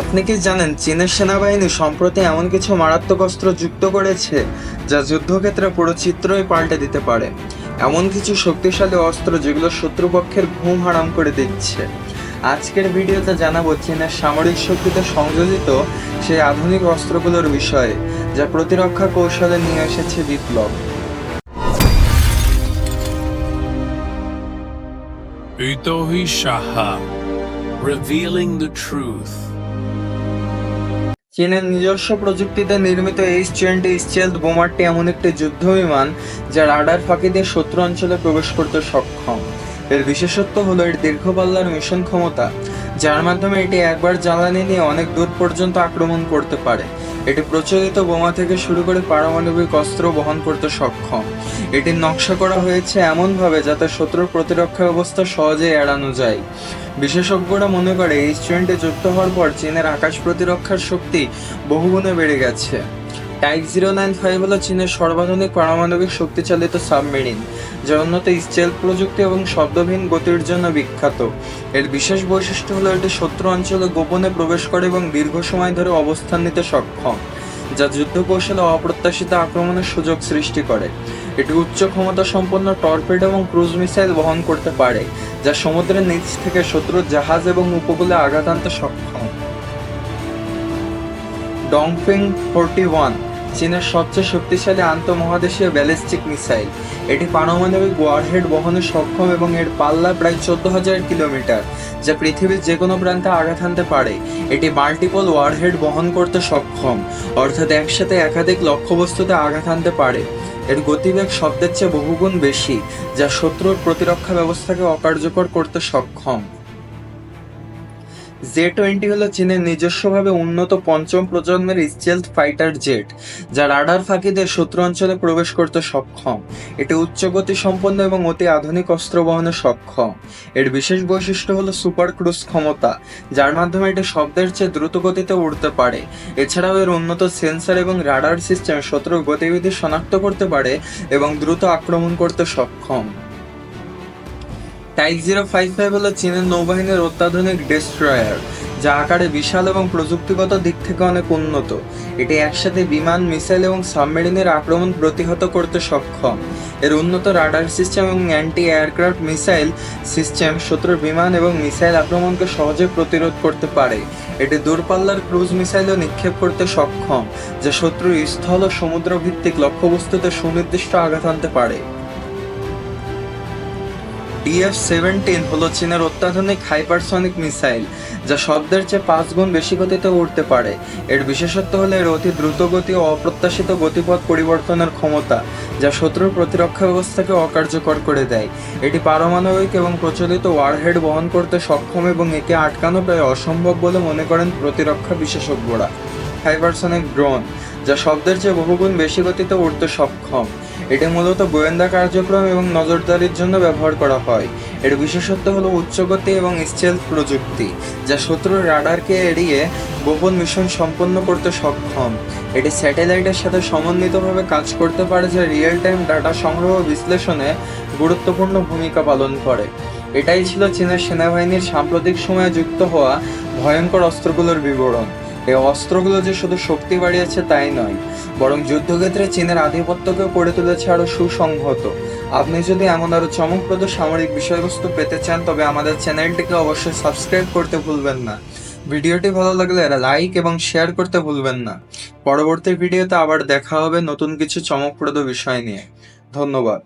আপনি কি জানেন চীনের সেনাবাহিনী সম্প্রতি এমন কিছু মারাত্মক অস্ত্র যুক্ত করেছে যা যুদ্ধক্ষেত্রে পুরো চিত্রই পাল্টে দিতে পারে? এমন কিছু শক্তিশালী অস্ত্র যেগুলো শত্রুপক্ষের ঘুম হারাম করে দিচ্ছে। আজকের ভিডিওতে জানাব চীনের সামরিক শক্তিতে সংযোজিত সেই আধুনিক অস্ত্রগুলোর বিষয়ে, যা প্রতিরক্ষা কৌশলে নিয়ে এসেছে বিপ্লব। revealing the truth. চীনের নিজস্ব প্রযুক্তিতে নির্মিত এইচ টোয়েন্টি স্টেলথ বোমারটি এমন একটি যুদ্ধ বিমান, যা রাডার ফাঁকি দিয়ে শত্রু অঞ্চলে প্রবেশ করতে সক্ষম। এর বিশেষত্ব হলো এর দীর্ঘ পাল্লার মিশন ক্ষমতা, যার মাধ্যমে এটি একবার জ্বালানি নিয়ে অনেক দূর পর্যন্ত আক্রমণ করতে পারে। এটি প্রচলিত বোমা থেকে শুরু করে পারমাণবিক অস্ত্র বহন করতে সক্ষম। এটির নকশা করা হয়েছে এমনভাবে যাতে শত্রুর প্রতিরক্ষা ব্যবস্থা সহজেই এড়ানো যায়। বিশেষজ্ঞরা মনে করে এই টোয়েন্টি যুক্ত হওয়ার পর চীনের আকাশ প্রতিরক্ষার শক্তি বহুগুণে বেড়ে গেছে। টাইপ জিরো নাইন ফাইভ হলো চীনের সর্বাধুনিক পারমাণবিক শক্তিচালিত সাবমেরিন যা উন্নত স্টেল প্রযুক্তি এবং শব্দহীন গতির জন্য বিখ্যাত। এর বিশেষ বৈশিষ্ট্য হলো এটি শত্রু অঞ্চলে গোপনে প্রবেশ করে এবং দীর্ঘ সময় ধরে অবস্থান নিতে সক্ষম, যা যুদ্ধ কৌশলে অপ্রত্যাশিত আক্রমণের সুযোগ সৃষ্টি করে। এটি উচ্চ ক্ষমতা সম্পন্ন টর্পেডো এবং ক্রুজ মিসাইল বহন করতে পারে, যা সমুদ্রের নিচ থেকে শত্রুর জাহাজ এবং উপকূলে আঘাত আনতে সক্ষম। ডংফিং ফোরটি ওয়ান, চীনের সবচেয়ে শক্তিশালী আন্তঃমহাদেশীয় ব্যালিস্টিক মিসাইল। এটি পারমাণবিক ওয়ারহেড বহনে সক্ষম এবং এর পাল্লা প্রায় চোদ্দ হাজার কিলোমিটার, যা পৃথিবীর যে কোনো প্রান্তে আঘাত আনতে পারে। এটি মাল্টিপল ওয়ারহেড বহন করতে সক্ষম, অর্থাৎ একসাথে একাধিক লক্ষ্যবস্তুতে আঘাত আনতে পারে। এর গতিবেগ শব্দের চেয়ে বহুগুণ বেশি, যা শত্রুর প্রতিরক্ষা ব্যবস্থাকে অকার্যকর করতে সক্ষম। জে টোয়েন্টি হলো চীনের নিজস্বভাবে উন্নত পঞ্চম প্রজন্মের স্টেলথ ফাইটার জেট যা রাডার ফাঁকি দিয়ে শত্রু অঞ্চলে প্রবেশ করতে সক্ষম। এটি উচ্চ গতি সম্পন্ন এবং অতি আধুনিক অস্ত্র বহনে সক্ষম। এর বিশেষ বৈশিষ্ট্য হলো সুপার ক্রুজ ক্ষমতা, যার মাধ্যমে এটি শব্দের চেয়ে দ্রুত গতিতে উড়তে পারে। এছাড়াও এর উন্নত সেন্সর এবং রাডার সিস্টেম শত্রুর গতিবিধি শনাক্ত করতে পারে এবং দ্রুত আক্রমণ করতে সক্ষম। টাইপ জিরো ফাইভ ফাইভ হলো চীনের নৌবাহিনীর অত্যাধুনিক ডেস্ট্রয়ার যা আকারে বিশাল এবং প্রযুক্তিগত দিক থেকে অনেক উন্নত। এটি একসাথে বিমান, মিসাইল এবং সাবমেরিনের আক্রমণ প্রতিহত করতে সক্ষম। এর উন্নত রাডার সিস্টেম এবং অ্যান্টি এয়ারক্রাফট মিসাইল সিস্টেম শত্রুর বিমান এবং মিসাইল আক্রমণকে সহজে প্রতিরোধ করতে পারে। এটি দূরপাল্লার ক্রুজ মিসাইলও নিক্ষেপ করতে সক্ষম, যা শত্রুর স্থল ও সমুদ্র ভিত্তিক লক্ষ্যবস্তুতে সুনির্দিষ্ট আঘাত আনতে পারে। ডিএফ সেভেন্টিন হলো চীনের অত্যাধুনিক হাইপারসনিক মিসাইল, যা শব্দের চেয়ে পাঁচ গুণ বেশি গতিতে উড়তে পারে। এর বিশেষত্ব হলো এর অতি দ্রুত গতি ও অপ্রত্যাশিত গতিপথ পরিবর্তনের ক্ষমতা, যা শত্রুর প্রতিরক্ষা ব্যবস্থাকে অকার্যকর করে দেয়। এটি পারমাণবিক এবং প্রচলিত ওয়ারহেড বহন করতে সক্ষম এবং একে আটকানো প্রায় অসম্ভব বলে মনে করেন প্রতিরক্ষা বিশেষজ্ঞরা। হাইপারসনিক ড্রোন, যা শব্দের চেয়ে বহুগুণ বেশি গতিতে উড়তে সক্ষম। এটি মূলত গোয়েন্দা কার্যক্রম এবং নজরদারির জন্য ব্যবহার করা হয়। এর বিশেষত্ব হলো উচ্চগতি এবং স্টেল প্রযুক্তি, যা শত্রুর রাডারকে এড়িয়ে গোপন মিশন সম্পন্ন করতে সক্ষম। এটি স্যাটেলাইটের সাথে সমন্বিতভাবে কাজ করতে পারে, যা রিয়েল টাইম ডাটা সংগ্রহ বিশ্লেষণে গুরুত্বপূর্ণ ভূমিকা পালন করে। এটাই ছিল চীনের সেনাবাহিনীর সাম্প্রতিক সময়ে যুক্ত হওয়া ভয়ঙ্কর অস্ত্রগুলোর বিবরণ। এই অস্ত্রগুলো যে শুধু শক্তি বাড়িয়েছে তাই নয়, বরং যুদ্ধক্ষেত্রে চীনের আধিপত্যকেও করে তুলেছে আরও সুসংহত। আপনি যদি এমন আরও চমকপ্রদ সামরিক বিষয়বস্তু পেতে চান, তবে আমাদের চ্যানেলটিকে অবশ্যই সাবস্ক্রাইব করতে ভুলবেন না। ভিডিওটি ভালো লাগলে লাইক এবং শেয়ার করতে ভুলবেন না। পরবর্তী ভিডিওতে আবার দেখা হবে নতুন কিছু চমকপ্রদ বিষয় নিয়ে। ধন্যবাদ।